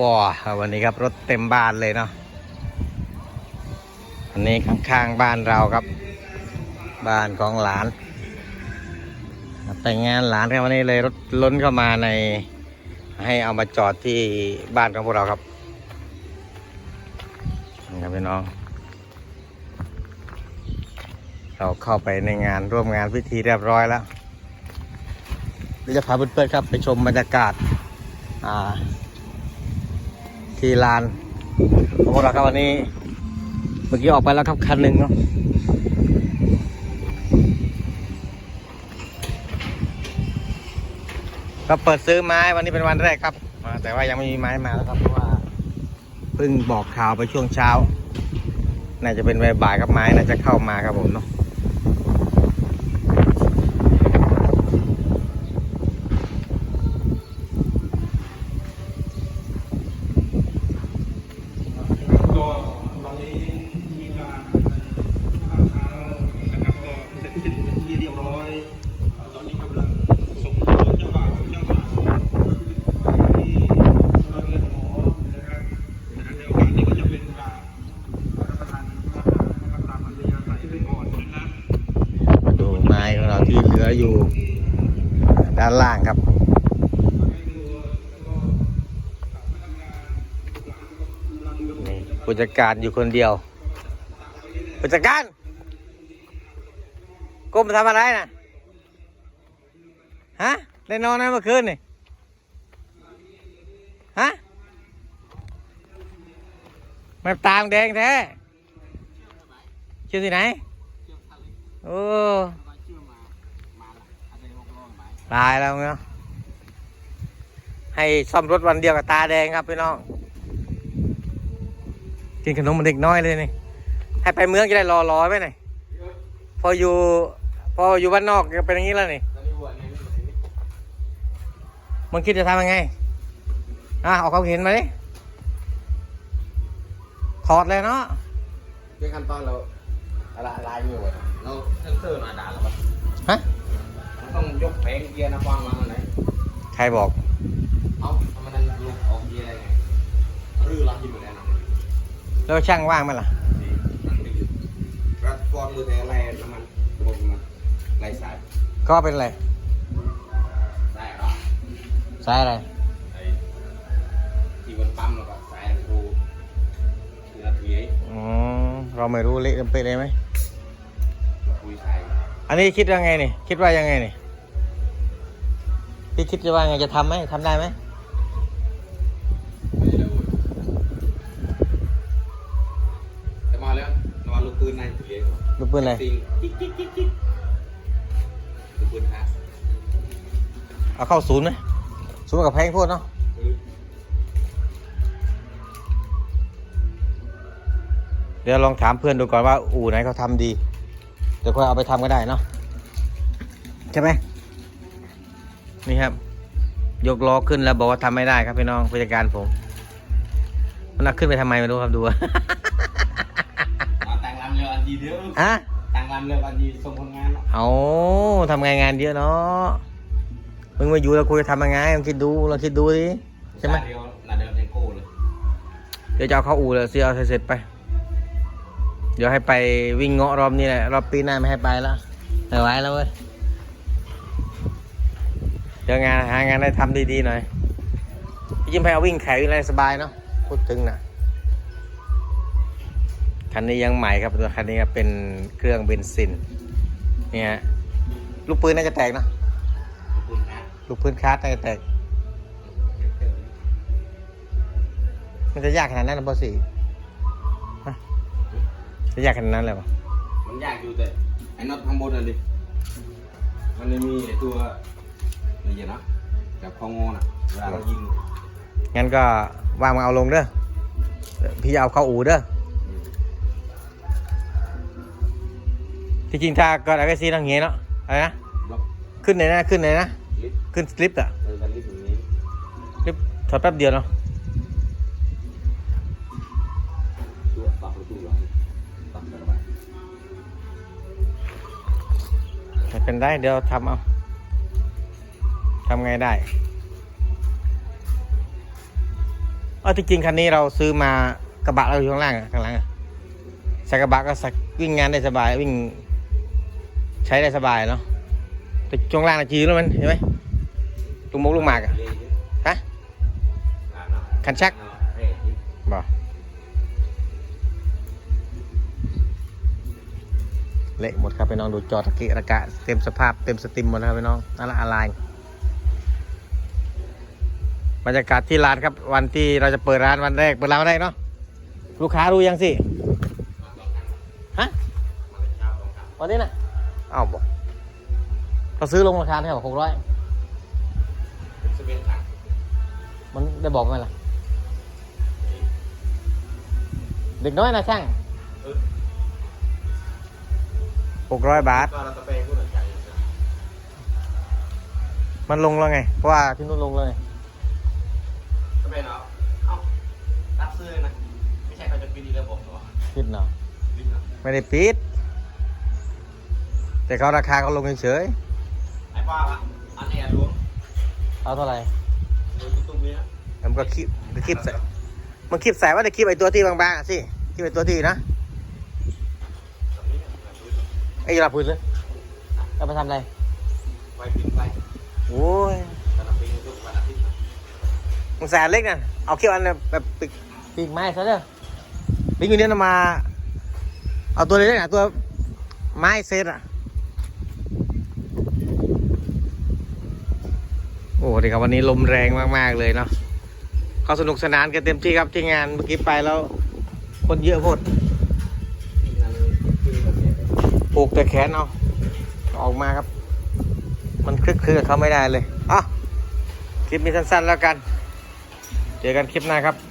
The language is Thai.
ว้าวันนี้ครับรถเต็มบ้านเลยเนาะอันนี้ข้างๆบ้านเราครับ บ้านของหลานไปงานหลานครับวันนี้เลยรถล้นเข้ามาใน ให้เอามาจอดที่บ้านของพวกเราครับนี่ครับพี่น้อง เราเข้าไปในงานร่วมงานพิธีเรียบร้อยแล้วเดี๋ยวจะพาเพื่อนๆครับไปชมบรรยากาศ ที่ลานของเราครับวันนี้ เมื่อกี้ออกไปแล้วครับคันหนึ่งเนาะก็เปิดซื้อไม้วันนี้เป็นวันแรกครับ แต่ว่ายังไม่มีไม้มาแล้วครับเพราะว่าเพิ่งบอกข่าวไปช่วงเช้า น่าจะเป็นบ่ายครับไม้น่าจะเข้ามาครับผมเนาะ ก็ตอนนี้ทีมงานทางเท้านะครับก็เสร็จสิ้นเป็นที่เรียบร้อยอ่าตอนนี้กำลังส่งตัวเจ้าบ่าวเจ้าสาวที่โรงเรียนหอนะครับนะในโอกาสนี้ก็จะเป็นการรับประทานอาหารนะครับตามอัธยาศัยไปก่อนนะครับ มาดูไม้ของเราที่เหลื ออยู่ด้านล่างครับ ผู้จัดการอยู่คนเดียว ผู้จัดการก้มทำอะไรนะฮะ ได้นอนไหมเมื่อคืนนี่ฮะมันตามแดงแท้ชื่อที่ไหน โอ้ ตายแล้วเนาะให้ซ่อมรถวันเดียวกับตาแดงครับพี่น้อง กินขนมมันเด็กน้อยเลยนี่ ให้ไปเมืองจะได้รอรอไว้หน่อยพออยู่ พออยู่บ้านนอกก็เป็นอย่างนี้แล้วนี่มึงคิดจะทำยังไง อะเอาเขาเห็นมาดิถอดเลยเนาะเป็นขั้นตอนเราอะไรอยู่อเราเซ็นเซอร์มาด่าเรา กแผงเกียร์นะฟังมาตรงไหนใครบอก เอ้าทำไมมันลุกออกเกียร์ได้ไงรื้อรักอยู่แล้วนะแล้วช่างว่างไหมล่ะนี่มันติดอยู่รัดฟอนมือแต่อะไรน้ำมันระบบมันไล่สายก็เป็นอะไรสายเหรอสายอะไรไอ้ที่มันปั๊มแล้วก็สายครูคือนาทีไอ้อืมเราไม่รู้เละเป็นเลยไหมมาคุยสาย อันนี้คิดยังไงนี่ คิดว่ายังไงนี่ พี่คิดจะว่าไงจะทำไหมทำได้ไหมไม่ได้เลยแต่มาแล้วมาลูกปืนในถือเองลูกปืนอะไรติงจิ๊กจิ๊กจิ๊กจิ๊กลูกปืนฮะเอาเข้าศูนย์ไหมศูนย์กับแพงโพดเนาะเดี๋ยวลองถามเพื่อนดูก่อนว่าอู่ไหนเขาทำดีเดี๋ยวค่อยเอาไปทำก็ได้เนาะใช่ไหม นี่ครับ ยกล้อขึ้นแล้วบอกว่าทำไม่ได้ครับพี่น้องผู้จัดการผมมันเอาขึ้นไปทำไมไม่รู้ครับดูอ่าแต่งลำเร็วอันดีเดียวฮะแต่งลำเร็วอันดีส่งผลงานเนาะเอาทำไงงานเยอะเนาะมึงมาอยู่แล้วกูจะทำยังไงลองคิดดูลองคิดดูดิใช่ไหมนาเดียวนาเดียวเทโก้เลยเดี๋ยวจะเอาเข้าอู่เลยเสียเอาเสร็จๆไป เดี๋ยวให้ไปวิ่งเงาะรอบนี้แหละรอบปีหน้าไม่ให้ไปแล้วไม่ไหวแล้วเว้ย เดี๋ยวงานหางานได้ทำดีๆหน่อยพี่จิมไปเอาวิ่งแข่วิ่งอะไรสบายเนาะพูดถึงนะคันนี้ยังใหม่ครับตัวคันนี้เป็นเครื่องเบนซินเนี่ฮะลูกปืนน่าจะแตกเนอะลูกปืนคาร์ดน่าจะแตก มันจะยากขนาดนั้นหรือเปล่าสิฮะจะยากขนาดนั้นเลยปะมันยากอยู่แต่ไอ้น็อตข้างบนน่ะดิ มันจะมีไอ้ตัว นี่เนาะแบบคองอน่ะเวลาเรายิงงั้นก็วางมาเอาลงเด้อพี่จะเอาเข้าอู่เด้อที่จริงถ้าก็ไอเวซีต้องเงี้ยเนาะอะไรนะล็อกขึ้นไหนนะขึ้นไหนนะลิฟต์ขึ้นลิฟต์อะเออกันลิฟต์อย่างนี้ลิฟต์ถอดแป๊บเดียวเนาะตัวปรับประตูเหรอปรับกันไปไม่เป็นไรเดี๋ยวทำเอา ทำไงได้เอาที่จริงคันนี้เราซื้อมากระบะเราอยู่ข้างล่างอะข้างหลังอะใส่กระบะก็สักวิ่งงานได้สบายวิ่ง ใช้ได้สบายเนาะแต่ช่วงล่างนะจีแล้วมันเห็นไหมลุงมกลุงหมากอะฮะคันชักบอกเละหมดครับพี่น้องดูจอตะกี้ระกะเต็มสภาพเต็มสติมหมดแล้วครับพี่น้องนั่นละอะไร บรรยากาศที่ร้านครับ วันที่เราจะเปิดร้านวันแรกเปิดร้านวันแรกเนาะลูกค้ารู้ยังสิฮะวันนี้นะอ้าวบอกเราซื้อลงราคาเท่าไหร่หกร้อยมันได้บอกไหมล่ะ เด็กน้อยนะช่างหกร้อยบาท มันลงแล้วไง เพราะว่าที่นู่นลงเลย รับซื้อนะ ไม่ใช่เขาจะปิดอีกระบบหรอปิดเนาะปิดนะไม่ได้ปิด แต่เขาราคาเขาลงเฉยไอ้ป้าละอันแอร์ล้วงๆเอาเท่าไหร่ดูตุ้มนี้นะมันก็คลิปก็คลิปใส่มันคลิปใส่ว่าแต่คลิปไอตัวที่บางๆอะสิคลิปไอตัวที่นะแบบนี้เนี่ยแบบนี้ไอ้ยาลาพูดเลยเอาไปทำอะไรไว้ปิดไปโอ้ย มึงแสนเล็กน่ะเอาคลิปอันนั้นแบบปีกปีกไม้ซะเด้อปีกอยู่เนี่ยนะมา เอาตัวเล็กๆอะตัวไม้เซตอะ โอ้ดีครับวันนี้ลมแรงมากๆเลยเนาะเขาสนุกสนานกันเต็มที่ครับที่งานเมื่อกี้ไปแล้ว คนเยอะโพดงานคือแบบนี้ปลูกแต่แขนเอาออกมาครับ มันคลึกคลือเขาไม่ได้เลยอะคลิปนี้สั้นๆแล้วกัน เจอกันคลิปหน้าครับ